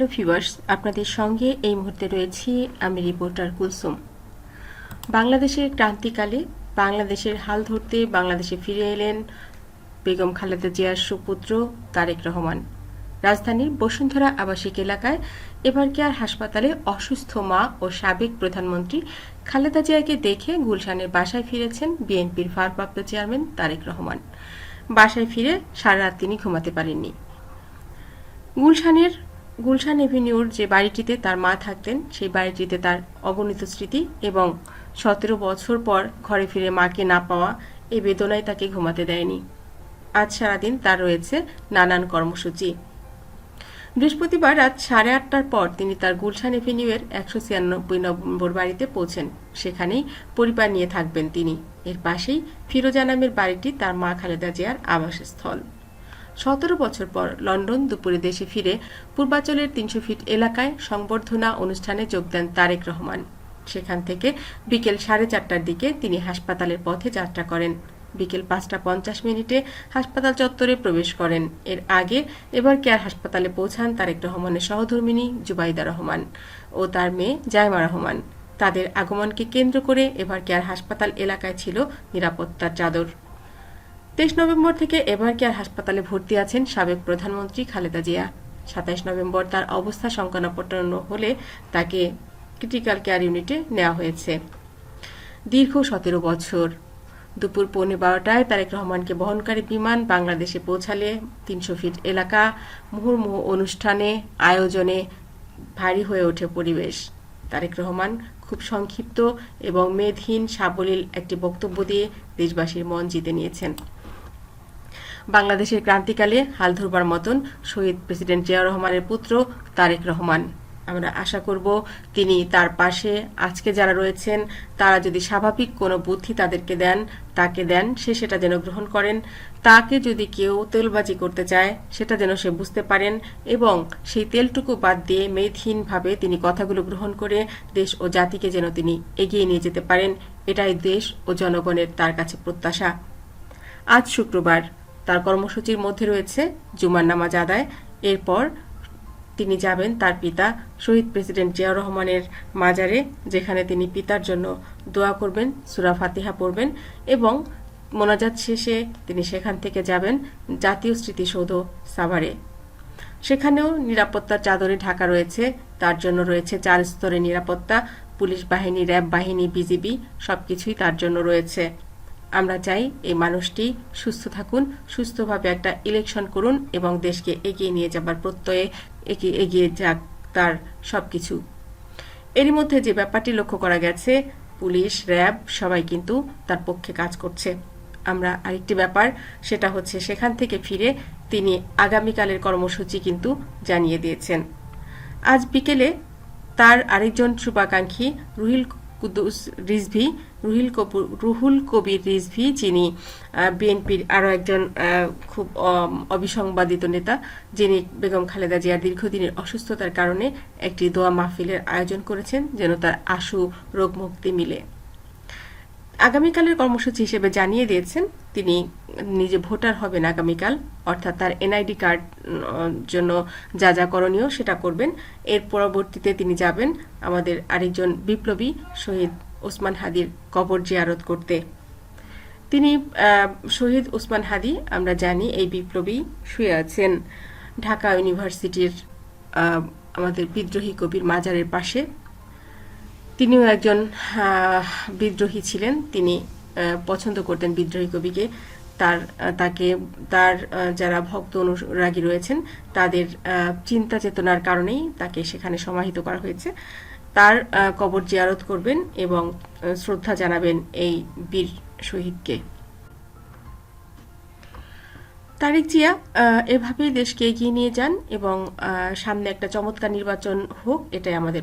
Hello viewers আপনাদের সঙ্গে এই মুহূর্তে রয়েছি আমি রিপোর্টার কুলসুম। বাংলাদেশের ক্রান্তিকালে বাংলাদেশের হাল ধরতে বাংলাদেশে ফিরে এলেন বেগম খালেদা জিয়ার সুপুত্র তারেক রহমান। রাজধানীর বসুন্ধরা আবাসিক এলাকায় এবার কেয়ার হাসপাতালে অসুস্থ মা ও সাবেক প্রধানমন্ত্রী খালেদা জিয়াকে দেখে গুলশানের বাসায় ফিরেছেন বিএনপির ভারপ্রাপ্ত চেয়ারম্যান তারেক রহমান। বাসায় ফিরে সারা রাত তিনি ঘুমাতে পারেননি। গুলশানের গুলশান এভিনিউর যে বাড়িটিতে তার মা থাকতেন, সেই বাড়িটিতে তার অগণিত স্মৃতি এবং সতেরো বছর পর ঘরে ফিরে মাকে না পাওয়া এই বেদনায় তাকে ঘুমাতে দেয়নি। আজ সারাদিন তার রয়েছে নানান কর্মসূচি। বৃহস্পতিবার রাত সাড়ে আটটার পর তিনি তার গুলশান এভিনিউয়ের একশো ছিয়ানব্বই নম্বর বাড়িতে পৌঁছেন। সেখানেই পরিবার নিয়ে থাকবেন তিনি। এর পাশেই ফিরোজা নামের বাড়িটি তার মা খালেদা জিয়ার আবাসস্থল। সতেরো বছর পর লন্ডন দুপুরে দেশে ফিরে পূর্বাঞ্চলের তিনশো ফিট এলাকায় সংবর্ধনা অনুষ্ঠানে যোগ দেন তারেক রহমান। সেখান থেকে বিকেল সাড়ে চারটার দিকে তিনি হাসপাতালের পথে যাত্রা করেন। বিকেল পাঁচটা পঞ্চাশ মিনিটে হাসপাতাল চত্বরে প্রবেশ করেন। এর আগে এবার কেয়ার হাসপাতালে পৌঁছান তারেক রহমানের সহধর্মিনী জুবাইদা রহমান ও তার মেয়ে জায়মা রহমান। তাদের আগমনকে কেন্দ্র করে এবার কেয়ার হাসপাতাল এলাকায় ছিল নিরাপত্তার চাদর। তেইশ নভেম্বর থেকে এবার কেয়ার হাসপাতালে ভর্তি আছেন সাবেক প্রধানমন্ত্রী খালেদা জিয়া? সাতাইশ নভেম্বর তার অবস্থা সংকটাপন্ন হলে তাকে ক্রিটিক্যাল কেয়ার ইউনিটে নেওয়া হয়েছে। দীর্ঘ সতেরো বছর। দুপুর পৌনে বারোটায় তারেক রহমানকে বহনকারী বিমান বাংলাদেশে পৌঁছালে তিনশো ফিট এলাকা মুহুর্মুহু অনুষ্ঠানে, আয়োজনে ভারী হয়ে ওঠে পরিবেশ। তারেক রহমান খুব সংক্ষিপ্ত এবং মেদহীন সাবলীল একটি বক্তব্য দিয়ে দেশবাসীর মন জিতে নিয়েছেন। বাংলাদেশের ক্রান্তিকালে হাল ধরবার মতন শহীদ প্রেসিডেন্ট জিয়া রহমানের পুত্র তারেক রহমান। আমরা আশা করব তিনি তার পাশে আজকে যারা রয়েছেন, তারা যদি স্বাভাবিক কোনো বুদ্ধি তাদেরকে দেন, তাকে দেন, সে সেটা যেন গ্রহণ করেন। তাকে যদি কেউ তেলবাজি করতে চায়, সেটা যেন সে বুঝতে পারেন এবং সেই তেলটুকু বাদ দিয়ে মেদহীনভাবে তিনি কথাগুলো গ্রহণ করে দেশ ও জাতিকে যেন তিনি এগিয়ে নিয়ে যেতে পারেন, এটাই দেশ ও জনগণের তার কাছে প্রত্যাশা। আজ শুক্রবার। তার কর্মসূচির মধ্যে রয়েছে জুমার নামাজ আদায়। এরপর তিনি যাবেন তার পিতা শহীদ প্রেসিডেন্ট জিয়াউর রহমানের মাজারে, যেখানে তিনি পিতার জন্য দোয়া করবেন, সুরা ফাতিহা পড়বেন এবং মোনাজাত শেষে তিনি সেখান থেকে যাবেন জাতীয় স্মৃতিসৌধ সাভারে। সেখানেও নিরাপত্তার চাদরে ঢাকা রয়েছে। তার জন্য রয়েছে চার স্তরের নিরাপত্তা, পুলিশ বাহিনী, র্যাব বাহিনী, বিজিবি, সবকিছুই তার জন্য রয়েছে। আমরা চাই এই মানুষটি সুস্থ থাকুন, সুস্থভাবে একটা ইলেকশন করুন এবং দেশকে এগিয়ে নিয়ে যাবার প্রত্যয়ে এগিয়ে এগিয়ে যাক তার সবকিছু। এরই মধ্যে যে ব্যাপারটি লক্ষ্য করা গেছে, পুলিশ, র্যাব সবাই কিন্তু তার পক্ষে কাজ করছে। আমরা আরেকটি ব্যাপার, সেটা হচ্ছে সেখান থেকে ফিরে তিনি আগামীকালের কর্মসূচি কিন্তু জানিয়ে দিয়েছেন। আজ বিকেলে তার আরেকজন শুভাকাঙ্ক্ষী রুহিল কুদ্দুস রিজভি, রুহিল কপুর, রুহুল কবির রিজভি, যিনি বিএনপির আরও একজন খুব অবিসংবাদিত নেতা, যিনি বেগম খালেদা জিয়ার দীর্ঘদিনের অসুস্থতার কারণে একটি দোয়া মাহফিলের আয়োজন করেছেন যেন তার আশু রোগমুক্তি মিলে। আগামীকালের কর্মসূচি হিসেবে জানিয়ে দিয়েছেন, তিনি নিজে ভোটার হবেন আগামীকাল, অর্থাৎ তার এনআইডি কার্ড জন্য যা যা করণীয় সেটা করবেন। এর পরবর্তীতে তিনি যাবেন আমাদের আরেকজন বিপ্লবী শহীদ ওসমান হাদির কবর জিয়ারত করতে। তিনি শহীদ ওসমান হাদি, আমরা জানি এই বিপ্লবী শুয়ে আছেন ঢাকা ইউনিভার্সিটির আমাদের বিদ্রোহী কবির মাজারের পাশে। তিনিও একজন বিদ্রোহী ছিলেন। তিনি পছন্দ করতেন বিদ্রোহী কবিকে। তার তাকে, তার যারা ভক্ত অনুরাগী রয়েছেন, তাদের চিন্তা চেতনার কারণেই তাকে সেখানে সমাহিত করা হয়েছে। তার কবর জিয়ারত করবেন এবং শ্রদ্ধা জানাবেন এই বীর শহীদকে। তারেক জিয়া এভাবেই দেশকে এগিয়ে নিয়ে যান এবং সামনে একটা চমৎকার নির্বাচন হোক, এটাই আমাদের।